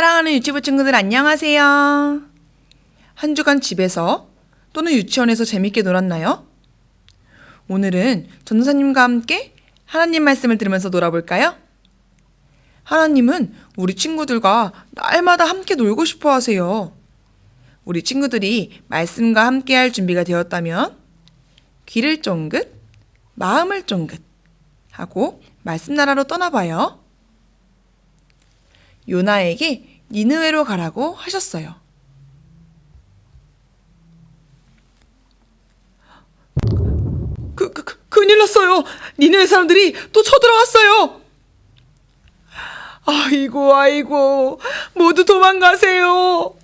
사랑하는 유치부 친구들 안녕하세요. 한 주간 집에서 또는 유치원에서 재밌게 놀았나요? 오늘은 전도사님과 함께 하나님 말씀을 들으면서 놀아볼까요? 하나님은 우리 친구들과 날마다 함께 놀고 싶어 하세요. 우리 친구들이 말씀과 함께 할 준비가 되었다면 귀를 쫑긋, 마음을 쫑긋 하고 말씀 나라로 떠나봐요. 요나에게 니느웨로 가라고 하셨어요. 그, 그, 그 큰일 났어요. 니느웨 사람들이 또 쳐들어왔어요. 아이고, 아이고, 모두 도망가세요.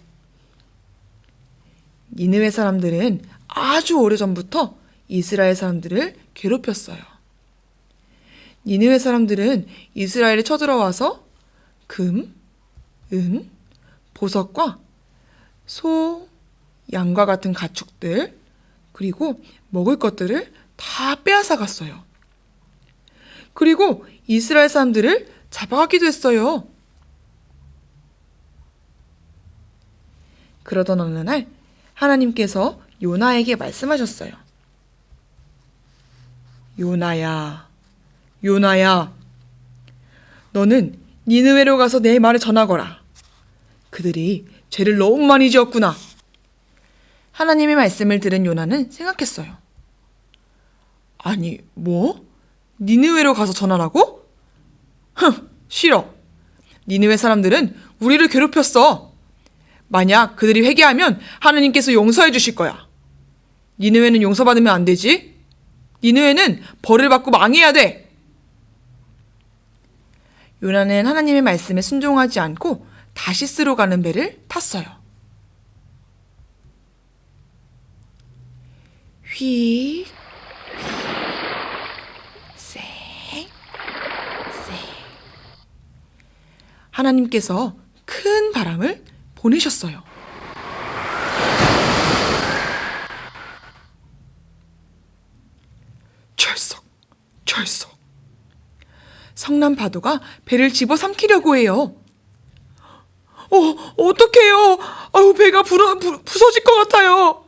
니느웨 사람들은 아주 오래전부터 이스라엘 사람들을 괴롭혔어요. 니느웨 사람들은 이스라엘에 쳐들어와서 금, 은, 보석과 소, 양과 같은 가축들, 그리고 먹을 것들을 다 빼앗아 갔어요. 그리고 이스라엘 사람들을 잡아가기도 했어요. 그러던 어느 날 하나님께서 요나에게 말씀하셨어요. 요나야, 요나야, 너는 니느웨로 가서 내 말을 전하거라. 그들이 죄를 너무 많이 지었구나. 하나님의 말씀을 들은 요나는 생각했어요. 아니, 뭐? 니느웨로 가서 전하라고? 흥, 싫어. 니느웨 사람들은 우리를 괴롭혔어. 만약 그들이 회개하면 하나님께서 용서해 주실 거야. 니느웨는 용서받으면 안 되지. 니느웨는 벌을 받고 망해야 돼. 요나는 하나님의 말씀에 순종하지 않고 다시스로 가는 배를 탔어요. 휘, 쌩, 쌩. 하나님께서 큰 바람을 보내셨어요. 철썩, 철썩. 성남 파도가 배를 집어삼키려고 해요. 어, 어떡해요. 아우, 배가 불어, 부, 부서질 것 같아요.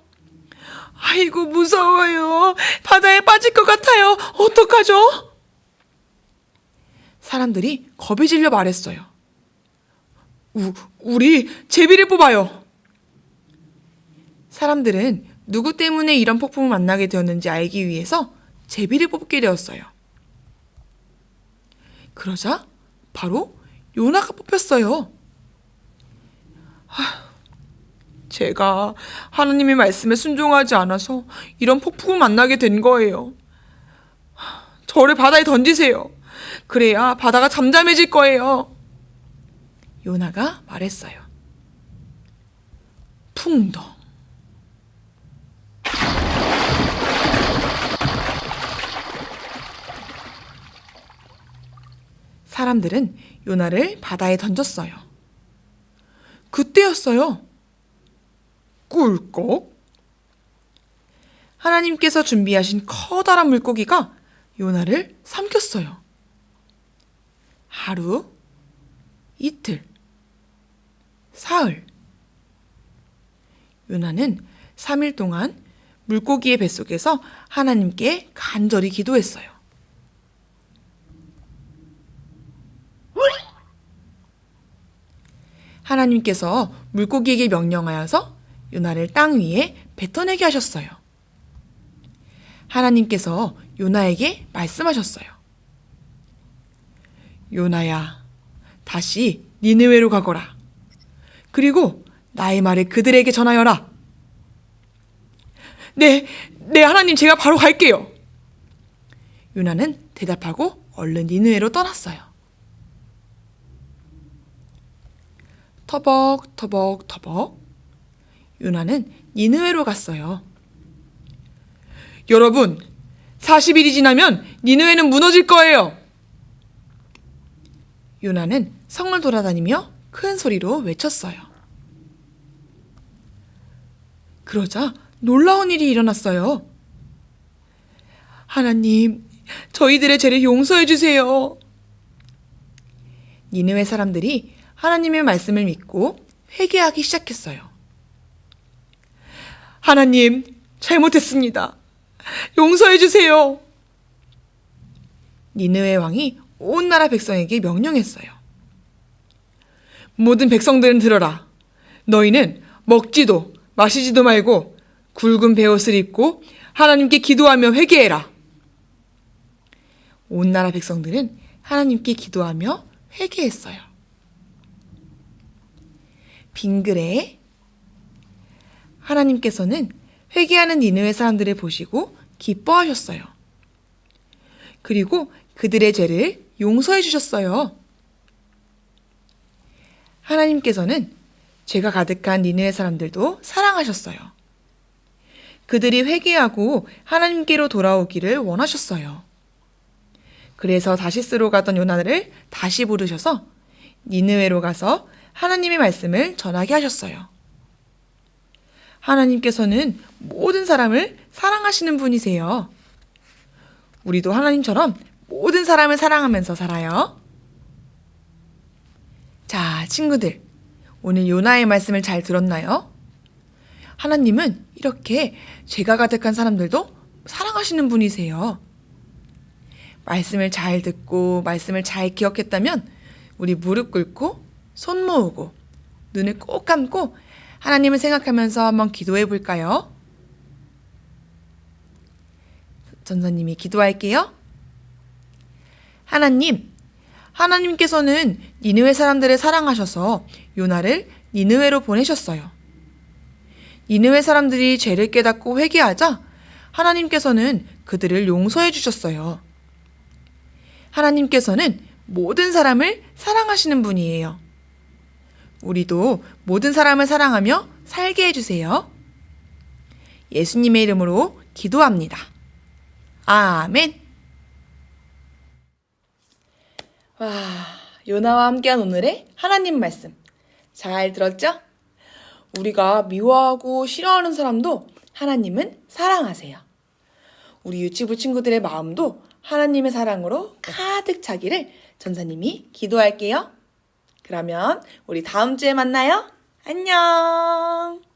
아이고, 무서워요. 바다에 빠질 것 같아요. 어떡하죠? 사람들이 겁이 질려 말했어요. 우, 우리 제비를 뽑아요. 사람들은 누구 때문에 이런 폭풍을 만나게 되었는지 알기 위해서 제비를 뽑게 되었어요. 그러자 바로 요나가 뽑혔어요. 하, 제가 하나님의 말씀에 순종하지 않아서 이런 폭풍을 만나게 된 거예요. 하, 저를 바다에 던지세요. 그래야 바다가 잠잠해질 거예요. 요나가 말했어요. 풍덩. 사람들은 요나를 바다에 던졌어요. 그때였어요. 꿀꺽. 하나님께서 준비하신 커다란 물고기가 요나를 삼켰어요. 하루, 이틀, 사흘. 요나는 3일 동안 물고기의 뱃속에서 하나님께 간절히 기도했어요. 하나님께서 물고기에게 명령하여서 요나를 땅 위에 뱉어내게 하셨어요. 하나님께서 요나에게 말씀하셨어요. 요나야, 다시 니느웨로 가거라. 그리고 나의 말을 그들에게 전하여라. 네, 네, 하나님, 제가 바로 갈게요. 요나는 대답하고 얼른 니느웨로 떠났어요. 터벅 터벅 터벅 요나는 니느웨로 갔어요. 여러분, 40일이 지나면 니느웨는 무너질 거예요. 요나는 성을 돌아다니며 큰 소리로 외쳤어요. 그러자 놀라운 일이 일어났어요. 하나님, 저희들의 죄를 용서해 주세요. 니느웨 사람들이 하나님의 말씀을 믿고 회개하기 시작했어요. 하나님, 잘못했습니다. 용서해 주세요. 니느웨 왕이 온 나라 백성에게 명령했어요. 모든 백성들은 들어라. 너희는 먹지도 마시지도 말고 굵은 베옷을 입고 하나님께 기도하며 회개해라. 온 나라 백성들은 하나님께 기도하며 회개했어요. 빙그레 하나님께서는 회개하는 니느웨 사람들을 보시고 기뻐하셨어요. 그리고 그들의 죄를 용서해 주셨어요. 하나님께서는 죄가 가득한 니느웨 사람들도 사랑하셨어요. 그들이 회개하고 하나님께로 돌아오기를 원하셨어요. 그래서 다시스로 가던 요나를 다시 부르셔서 니느웨로 가서 하나님의 말씀을 전하게 하셨어요. 하나님께서는 모든 사람을 사랑하시는 분이세요. 우리도 하나님처럼 모든 사람을 사랑하면서 살아요. 자, 친구들. 오늘 요나의 말씀을 잘 들었나요? 하나님은 이렇게 죄가 가득한 사람들도 사랑하시는 분이세요. 말씀을 잘 듣고 말씀을 잘 기억했다면 우리 무릎 꿇고 손 모으고 눈을 꼭 감고 하나님을 생각하면서 한번 기도해 볼까요? 전사님이 기도할게요. 하나님, 하나님께서는 니느웨 사람들을 사랑하셔서 요나를 니느웨로 보내셨어요. 니느웨 사람들이 죄를 깨닫고 회개하자 하나님께서는 그들을 용서해 주셨어요. 하나님께서는 모든 사람을 사랑하시는 분이에요. 우리도 모든 사람을 사랑하며 살게 해주세요. 예수님의 이름으로 기도합니다. 아멘. 와, 요나와 함께한 오늘의 하나님 말씀. 잘 들었죠? 우리가 미워하고 싫어하는 사람도 하나님은 사랑하세요. 우리 유치부 친구들의 마음도 하나님의 사랑으로 가득 차기를 전사님이 기도할게요. 그러면 우리 다음 주에 만나요. 안녕!